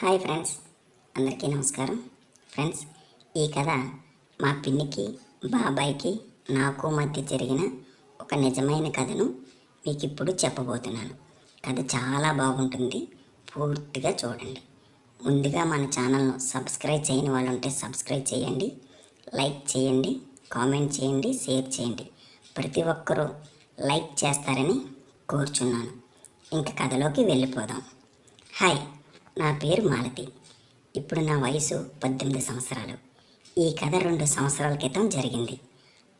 Hi friends. అందరికీ నమస్కారం. Friends ఈ కథ మా పిన్నికి బాబాయ్కి నాకు మధ్య జరిగిన ఒక నిజమైన కథను మీకు ఇప్పుడు చెప్పబోతున్నాను. కథ చాలా బాగుంటుంది. పూర్తిగా చూడండి. ముందుగా మన ఛానల్ను సబ్స్క్రైబ్ చేయని వాళ్ళు ఉంటే సబ్స్క్రైబ్ చేయండి. లైక్ చేయండి. కామెంట్ చేయండి. షేర్ చేయండి. ప్రతి ఒక్కరూ లైక్ చేస్తారని కోరుచున్నాను. ఇంక కథలోకి వెళ్ళిపోదాం. హాయ్. నా పేరు మాలతి. ఇప్పుడు నా వయసు పద్దెనిమిది సంవత్సరాలు. ఈ కథ రెండు సంవత్సరాల క్రితం జరిగింది.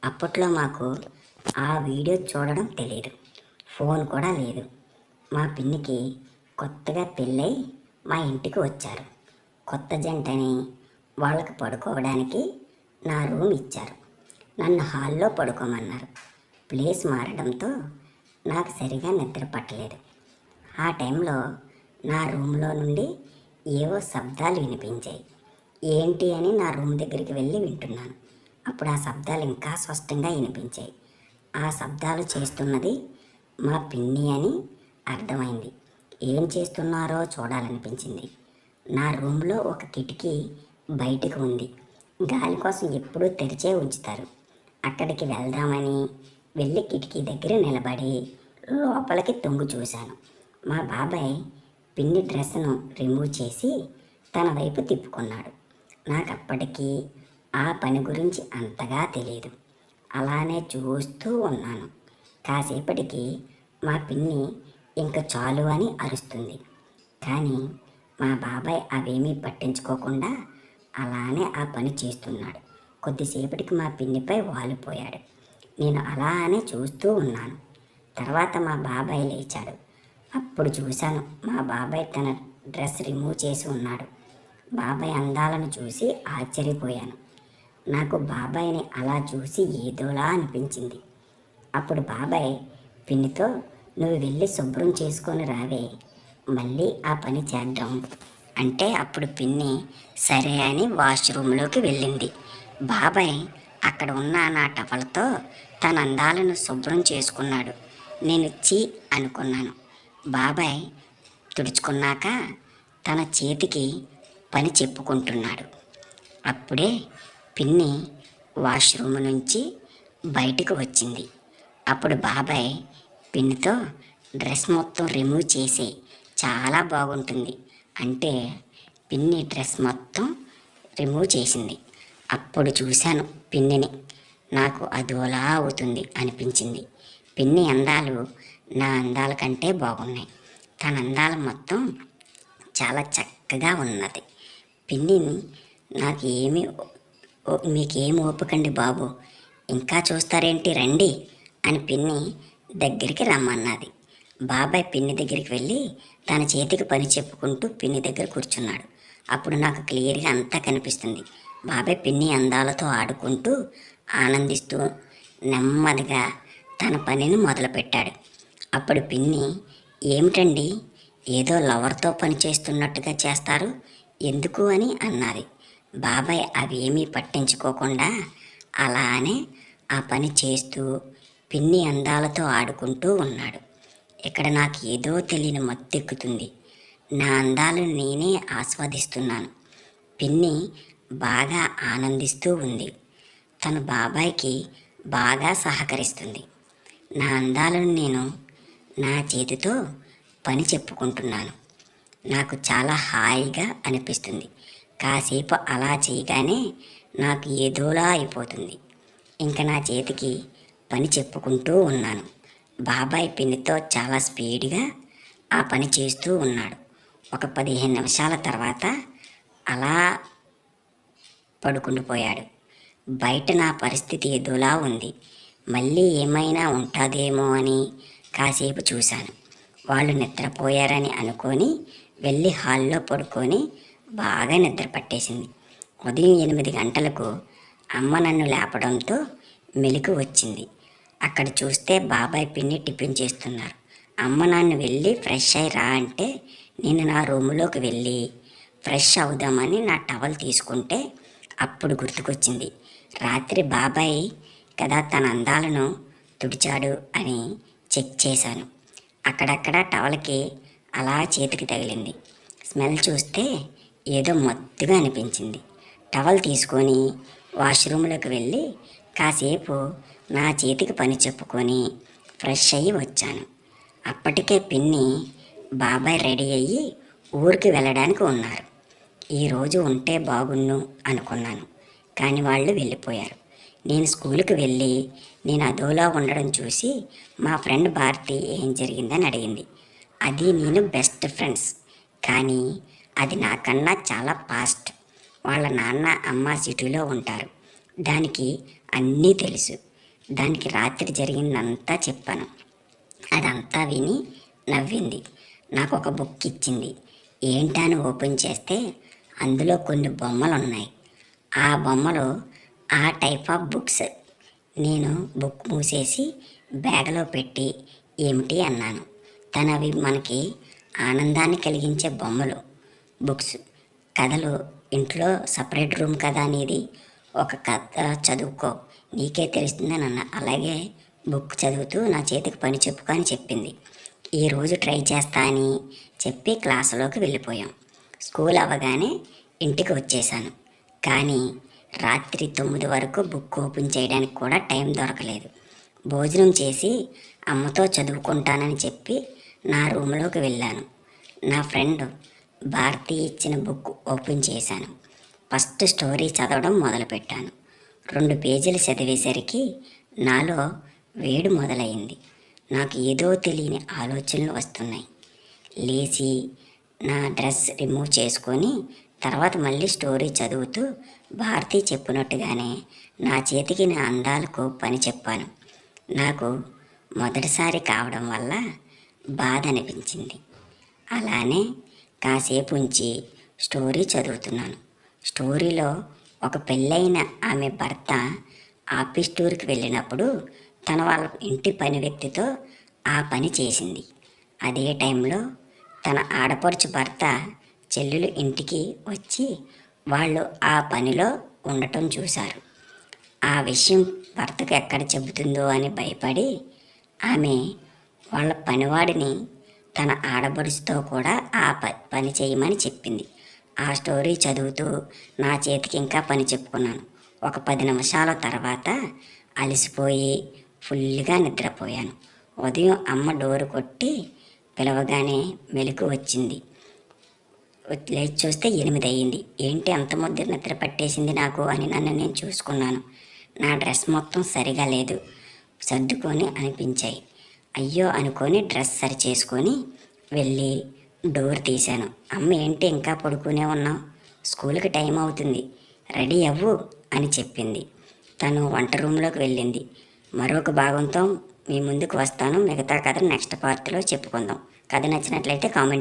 అప్పట్లో మాకు ఆ వీడియో చూడడం తెలియదు ఫోన్ కూడా లేదు. మా పిన్నికి కొత్తగా పెళ్ళై మా ఇంటికి వచ్చారు. కొత్త జంటని వాళ్ళకి పడుకోవడానికి నా రూమ్ ఇచ్చారు. నన్ను హాల్లో పడుకోమన్నారు. ప్లేస్ మారడంతో నాకు సరిగా నిద్ర పట్టలేదు. ఆ టైంలో నా రూమ్లో నుండి ఏవో శబ్దాలు వినిపించాయి. ఏంటి అని నా రూమ్ దగ్గరికి వెళ్ళి వింటున్నాను. అప్పుడు ఆ శబ్దాలు ఇంకా స్పష్టంగా వినిపించాయి. ఆ శబ్దాలు చేస్తున్నది మా పిన్ని అని అర్థమైంది. ఏం చేస్తున్నారో చూడాలనిపించింది. నా రూమ్లో ఒక కిటికీ బయటకు ఉంది. గాలి కోసం ఎప్పుడూ తెరిచే ఉంచుతారు. అక్కడికి వెళ్దామని వెళ్ళి కిటికీ దగ్గర నిలబడి లోపలికి తొంగు చూశాను. మా బాబాయ్ పిన్ని డ్రెస్ను రిమూవ్ చేసి తన వైపు తిప్పుకున్నాడు. నాకు అప్పటికీ ఆ పని గురించి అంతగా తెలియదు అలానే చూస్తూ ఉన్నాను. కాసేపటికి మా పిన్ని ఇంక చాలు అని అరుస్తుంది. కానీ మా బాబాయ్ అవేమీ పట్టించుకోకుండా అలానే ఆ పని చేస్తున్నాడు. కొద్దిసేపటికి మా పిన్నిపై వాలిపోయాడు. నేను అలానే చూస్తూ ఉన్నాను. తర్వాత మా బాబాయ్ లేచాడు. అప్పుడు చూశాను మా బాబాయ్ తన డ్రెస్ రిమూవ్ చేసి ఉన్నాడు. బాబాయ్ అందాలను చూసి ఆశ్చర్యపోయాను. నాకు బాబాయ్ని అలా చూసి ఏదోలా అనిపించింది. అప్పుడు బాబాయ్ పిన్నితో నువ్వు వెళ్ళి శుభ్రం చేసుకొని రావే మళ్ళీ ఆ పని చేద్దాం. అంటే అప్పుడు పిన్ని సరే అని వాష్రూమ్లోకి వెళ్ళింది. బాబాయ్ అక్కడ ఉన్న నా టవల్తో తన అందాలను శుభ్రం చేసుకున్నాడు. నేను చీ అనుకున్నాను. బాబాయ్ తుడుచుకున్నాక తన చేతికి పని చెప్పుకుంటున్నాడు. అప్పుడే పిన్ని వాష్రూమ్ నుంచి బయటకు వచ్చింది. అప్పుడు బాబాయ్ పిన్నితో డ్రెస్ మొత్తం రిమూవ్ చేసి చాలా బాగుంటుంది అంటే పిన్ని డ్రెస్ మొత్తం రిమూవ్ చేసింది. అప్పుడు చూశాను పిన్నిని. నాకు అదోలా అవుతుంది అనిపించింది. పిన్ని అందాలు నా అందాల కంటే బాగున్నాయి. తన అందాలు మొత్తం చాలా చక్కగా ఉన్నది. పిన్నిని నాకు ఏమి మీకేం ఓపికండి బాబు? ఇంకా చూస్తారేంటి రండి అని పిన్ని దగ్గరికి రమ్మన్నది. బాబాయ్ పిన్ని దగ్గరికి వెళ్ళి తన చేతికి పని చెప్పుకుంటూ పిన్ని దగ్గర కూర్చున్నాడు. అప్పుడు నాకు క్లియర్గా అంతా కనిపిస్తుంది. బాబాయ్ పిన్ని అందాలతో ఆడుకుంటూ ఆనందిస్తూ నెమ్మదిగా తన పనిని మొదలుపెట్టాడు. అప్పుడు పిన్ని ఏమిటండి? ఏదో లవర్తో పని చేస్తున్నట్టుగా చేస్తారు? ఎందుకు అని అన్నది. బాబాయ్ అవేమీ పట్టించుకోకుండా అలానే ఆ పని చేస్తూ పిన్ని అందాలతో ఆడుకుంటూ ఉన్నాడు. ఇక్కడ నాకు ఏదో తెలియని మత్తెక్కుతుంది. నా అందాలను నేనే ఆస్వాదిస్తున్నాను పిన్ని బాగా ఆనందిస్తూ ఉంది. తన బాబాయ్కి బాగా సహకరిస్తుంది. నా అందాలను నేను నా చేతితో పని చెప్పుకుంటున్నాను. నాకు చాలా హాయిగా అనిపిస్తుంది. కాసేపు అలా చేయగానే నాకు ఏదోలా అయిపోతుంది. ఇంకా నా చేతికి పని చెప్పుకుంటూ ఉన్నాను. బాబాయ్ పిన్నితో చాలా స్పీడ్గా ఆ పని చేస్తూ ఉన్నాడు. ఒక పదిహేను నిమిషాల తర్వాత అలా పడుకుండిపోయాడు బయట నా పరిస్థితి ఏదోలా ఉంది. మళ్ళీ ఏమైనా ఉంటుందేమో అని కాసేపు చూశాను. వాళ్ళు నిద్రపోయారని అనుకొని వెళ్ళి హాల్లో పడుకొని బాగా నిద్ర పట్టేసింది ఉదయం ఎనిమిది గంటలకు అమ్మ నన్ను లేపడంతో మెలకు వచ్చింది. అక్కడ చూస్తే బాబాయ్ పిన్ని టిఫిన్ చేస్తున్నారు. అమ్మ నన్ను వెళ్ళి ఫ్రెష్ అయి రా అంటే నేను నా రూములోకి వెళ్ళి ఫ్రెష్ అవుదామని నా టవల్ తీసుకుంటే అప్పుడు గుర్తుకొచ్చింది. రాత్రి బాబాయ్ కదా తన అందాలను తుడిచాడు అని చెక్ చేశాను. అక్కడక్కడ టవల్కి అలా చేతికి తగిలింది. స్మెల్ చూస్తే ఏదో మత్తుగా అనిపించింది. టవల్ తీసుకొని వాష్రూమ్లోకి వెళ్ళి కాసేపు నా చేతికి పని చెప్పుకొని ఫ్రెష్ అయ్యి వచ్చాను. అప్పటికే పిన్ని బాబాయ్ రెడీ అయ్యి ఊరికి వెళ్ళడానికి ఉన్నారు. ఈరోజు ఉంటే బాగున్ను అనుకున్నాను. కానీ వాళ్ళు వెళ్ళిపోయారు. నేను స్కూల్కి వెళ్ళి నేను అదోలా ఉండడం చూసి మా ఫ్రెండ్ భారతి ఏం జరిగిందని అడిగింది. అది నేను బెస్ట్ ఫ్రెండ్స్ కానీ అది నాకన్నా చాలా పాస్ట్ వాళ్ళ నాన్న అమ్మ సిటీలో ఉంటారు. దానికి అన్నీ తెలుసు. దానికి రాత్రి జరిగిందంతా చెప్పాను. అదంతా విని నవ్వింది. నాకు ఒక బుక్ ఇచ్చింది. ఏంటని ఓపెన్ చేస్తే అందులో కొన్ని బొమ్మలు ఉన్నాయి ఆ బొమ్మలు ఆ టైప్ ఆఫ్ బుక్స్ నేను బుక్ మూసేసి బ్యాగ్లో పెట్టి ఏమిటి అన్నాను. తను అవి మనకి ఆనందాన్ని కలిగించే బొమ్మలు బుక్స్. కథలు ఇంట్లో సపరేట్ రూమ్ కదా అనేది ఒక కథ చదువుకో నీకే తెలుస్తుందని అన్న. అలాగే బుక్ చదువుతూ నా చేతికి పని చెప్పుకో అని చెప్పింది. ఈరోజు ట్రై చేస్తా అని చెప్పి క్లాసులోకి వెళ్ళిపోయాం. స్కూల్ అవ్వగానే ఇంటికి వచ్చేసాను కానీ రాత్రి తొమ్మిది వరకు బుక్ ఓపెన్ చేయడానికి కూడా టైం దొరకలేదు. భోజనం చేసి అమ్మతో చదువుకుంటానని చెప్పి నా రూమ్లోకి వెళ్ళాను. నా ఫ్రెండ్ భారతి ఇచ్చిన బుక్ ఓపెన్ చేశాను. ఫస్ట్ స్టోరీ చదవడం మొదలుపెట్టాను. రెండు పేజీలు చదివేసరికి నాలో వేడి మొదలైంది. నాకు ఏదో తెలియని ఆలోచనలు వస్తున్నాయి. లేచి నా డ్రెస్ రిమూవ్ చేసుకొని తర్వాత మళ్ళీ స్టోరీ చదువుతూ భారతి చెప్పినట్టుగానే నా చేతికి నా అందాలకు పని చెప్పాను. నాకు మొదటిసారి కావడం వల్ల బాధ అనిపించింది. అలానే కాసేపు ఉంచి స్టోరీ చదువుతున్నాను. స్టోరీలో ఒక పెళ్ళైన ఆమె భర్త ఆఫీస్ టూర్కి వెళ్ళినప్పుడు తన వాళ్ళ ఇంటి పని వ్యక్తితో ఆ పని చేసింది. అదే టైంలో తన ఆడపడుచు భర్త చెల్లెలు ఇంటికి వచ్చి వాళ్ళు ఆ పనిలో ఉండటం చూశారు. ఆ విషయం భర్తకు ఎక్కడ చెబుతుందో అని భయపడి ఆమె వాళ్ళ పనివాడిని తన ఆడబడుచుతో కూడా ఆ ప పని చేయమని చెప్పింది. ఆ స్టోరీ చదువుతూ నా చేతికి ఇంకా పని చెప్పుకున్నాను. ఒక పది నిమిషాల తర్వాత అలసిపోయి ఫుల్గా నిద్రపోయాను. ఉదయం అమ్మ డోరు కొట్టి పిలవగానే మెలకు వచ్చింది. లేచి చూస్తే ఎనిమిది అయ్యింది ఏంటి అంత ముద్ద నిద్ర పట్టేసింది నాకు అని నన్ను నేను చూసుకున్నాను. నా డ్రెస్ మొత్తం సరిగా లేదు. సర్దుకొని అనిపించాయి. అయ్యో అనుకొని డ్రెస్ సరి చేసుకొని వెళ్ళి డోర్ తీశాను. అమ్మ ఏంటి ఇంకా పడుకునే ఉన్నావు? స్కూల్కి టైం అవుతుంది. రెడీ అవ్వు అని చెప్పింది. తను వంట రూమ్లోకి వెళ్ళింది. మరొక భాగంతో మీ ముందుకు వస్తాను. మిగతా కథ నెక్స్ట్ పార్ట్లో చెప్పుకుందాం. కథ నచ్చినట్లయితే కామెంట్